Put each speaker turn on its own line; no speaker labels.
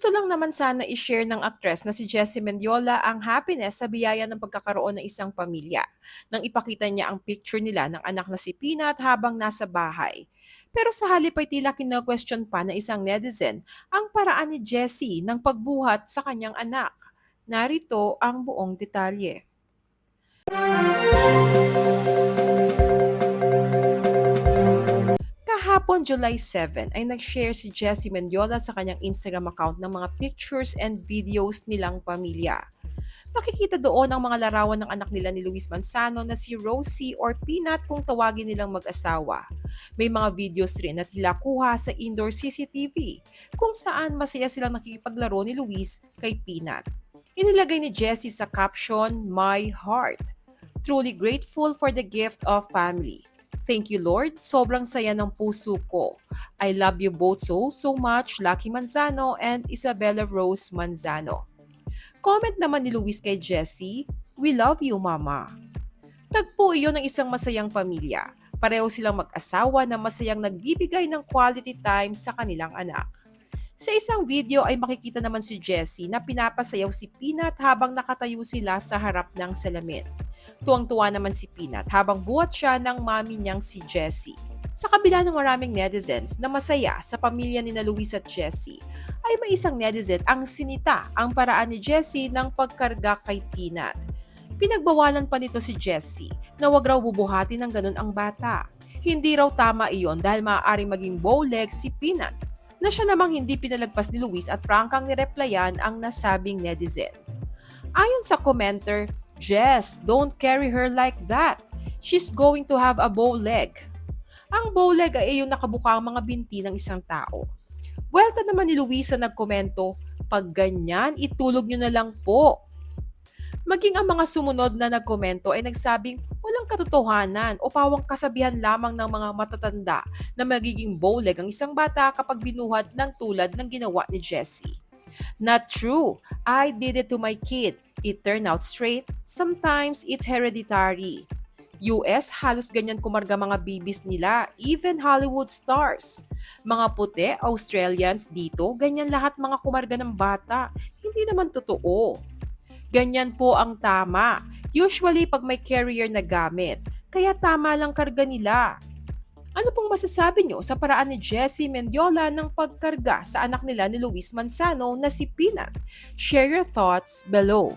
Gusto lang naman sana i-share ng aktres na si Jessie Mendiola ang happiness sa biyaya ng pagkakaroon ng isang pamilya nang ipakita niya ang picture nila ng anak na si Peanut habang nasa bahay. Pero sa halip ay tila kina-question pa ng isang netizen ang paraan ni Jessie ng pagbuhat sa kanyang anak. Narito ang buong detalye. Kahapon, July 7, ay nag-share si Jessie Mendiola sa kanyang Instagram account ng mga pictures and videos nilang pamilya. Makikita doon ang mga larawan ng anak nila ni Luis Manzano na si Rosie or Peanut kung tawagin nilang mag-asawa. May mga videos rin na tila kuha sa indoor CCTV kung saan masaya silang nakikipaglaro ni Luis kay Peanut. Inilagay ni Jessie sa caption, My Heart. Truly grateful for the gift of family. Thank you Lord, sobrang saya ng puso ko. I love you both so, so much, Lucky Manzano and Isabella Rose Manzano. Comment naman ni Luis kay Jessie, We love you, Mama. Tagpo iyon ng isang masayang pamilya. Pareho silang mag-asawa na masayang nagbibigay ng quality time sa kanilang anak. Sa isang video ay makikita naman si Jessie na pinapasayaw si Peanut habang nakatayo sila sa harap ng salamin. Tuwang-tuwa naman si Peanut habang buhat siya ng mami niyang si Jessie. Sa kabila ng maraming netizens na masaya sa pamilya ni na Luis at Jessie, ay may isang netizen ang sinita ang paraan ni Jessie ng pagkarga kay Peanut. Pinagbawalan pa nito si Jessie na wag raw bubuhati ng ganun ang bata. Hindi raw tama iyon dahil maaaring maging bowleg si Peanut na siya namang hindi pinalagpas ni Luis at prangkang nireplyan ang nasabing netizen. Ayon sa commenter, Jess, don't carry her like that. She's going to have a bow leg. Ang bow leg ay yung nakabukang mga binti ng isang tao. Welta naman ni Luisa nagkomento, pag ganyan, itulog nyo na lang po. Maging ang mga sumunod na nagkomento ay nagsabing walang katotohanan o pawang kasabihan lamang ng mga matatanda na magiging bowleg ang isang bata kapag binuhat ng tulad ng ginawa ni Jessie. Not true. I did it to my kid. It turned out straight. Sometimes it's hereditary. US, halos ganyan kumarga mga babies nila, even Hollywood stars. Mga puti, Australians dito, ganyan lahat mga kumarga ng bata. Hindi naman totoo. Ganyan po ang tama. Usually pag may carrier na gamit. Kaya tama lang karga nila. Ano pong masasabi nyo sa paraan ni Jessie Mendiola ng pagkarga sa anak nila ni Luis Manzano na si Peanut? Share your thoughts below.